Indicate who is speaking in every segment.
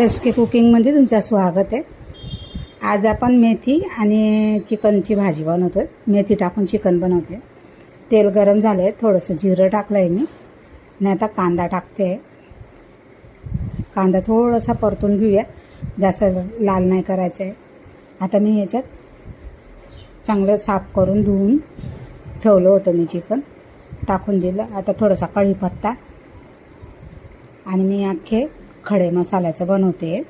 Speaker 1: S के कुकिंगमध्ये तुमचं स्वागत आहे. आज आपण मेथी आणि चिकनची भाजी बनवतो मेथी टाकून चिकन बनवते. तेल गरम झालं आहे थोडंसं जिरं टाकलं आहे मी. आणि आता कांदा टाकते. कांदा थोडासा परतून घेऊया. जास्त लाल नाही करायचं आहे आता मी ह्याच्यात चांगलं साफ करून धुवून ठेवलं होतं मी चिकन. टाकून दिलं. आता थोडासा कढीपत्ता. आणि मी अख्खे खडे मसाल्याचं बनवते.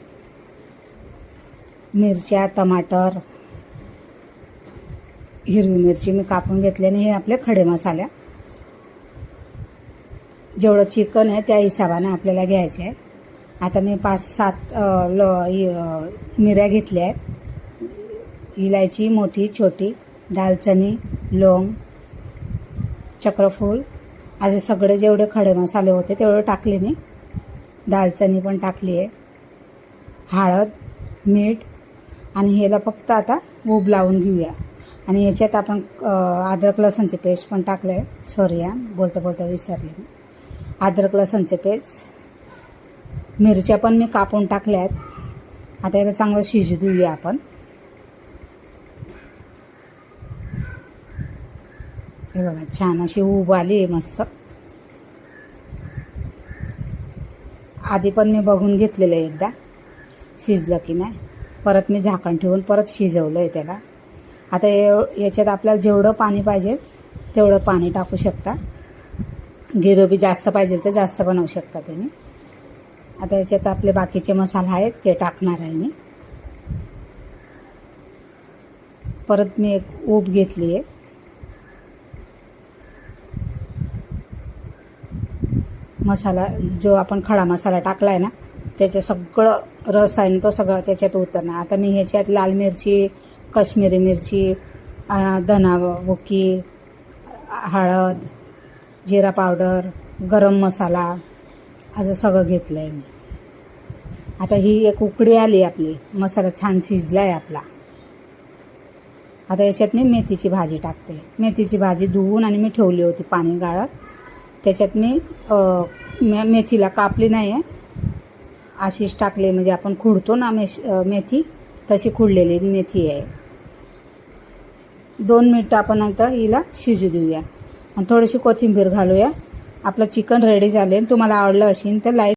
Speaker 1: मिरच्या टमाटर हिरवी मिरची मी कापून घेतल्याने हे आपले खडे मसाल्या जेवढं चिकन आहे त्या हिशोबाने आपल्याला घ्यायचे आहे. आता मी पाच सात ल इ- मिऱ्या घेतल्या आहेत. इलायची मोठी छोटी दालचनी लोंग चक्रफूल असे सगळे जेवढे खडे मसाले होते तेवढे टाकले मी. दालचनी पण टाकली आहे. हळद मीठ आणि ह्याला फक्त आता ऊब लावून घेऊया. आणि याच्यात आपण अद्रक लसणचे पेस्ट पण टाकलं आहे सॉरी या बोलता बोलता विसरले मी. अद्रक लसणचे पेस्ट. मिरच्या पण मी कापून टाकल्या आहेत. आता याला चांगलं शिजू देऊया आपण. हे बघा छान अशी ऊब आली आहे मस्त. आधी पण मी बघून घेतलेलं आहे एकदा. शिजलं की नाही. परत मी झाकण ठेवून परत शिजवलं आहे त्याला. आता ए याच्यात आपल्याला जेवढं पाणी पाहिजे तेवढं पाणी टाकू शकता. गिरोबी जास्त पाहिजे तर जास्त बनवू शकता तुम्ही. आता याच्यात आपले बाकीचे मसाले आहेत ते टाकणार आहे मी. परत मी एक ऊब घेतली आहे. मसाला जो आपण खडा मसाला टाकला आहे ना त्याचं सगळं रस आहे ना तो सगळं त्याच्यात उतरणार. आता मी ह्याच्यात लाल मिरची कश्मीरी मिरची धना बुकी हळद जिरा पावडर गरम मसाला असं सगळं घेतलं आहे मी. आता ही एक उकडी आली आपली. मसाला छान शिजला आहे आपला. आता याच्यात मी मेथीची भाजी टाकते. मेथीची भाजी धुवून आणि मी ठेवली होती पाणी गाळत. त्याच्यात मी मे मेथीला कापली नाही आहे अशीच टाकली म्हणजे आपण खुडतो ना मेश मेथी तशी खुडलेली मेथी आहे. दोन मिनटं आपण आता हिला शिजू देऊया. आणि थोडीशी कोथिंबीर घालूया. आपलं चिकन रेडी झाले तुम्हाला आवडलं असेल तर लाईक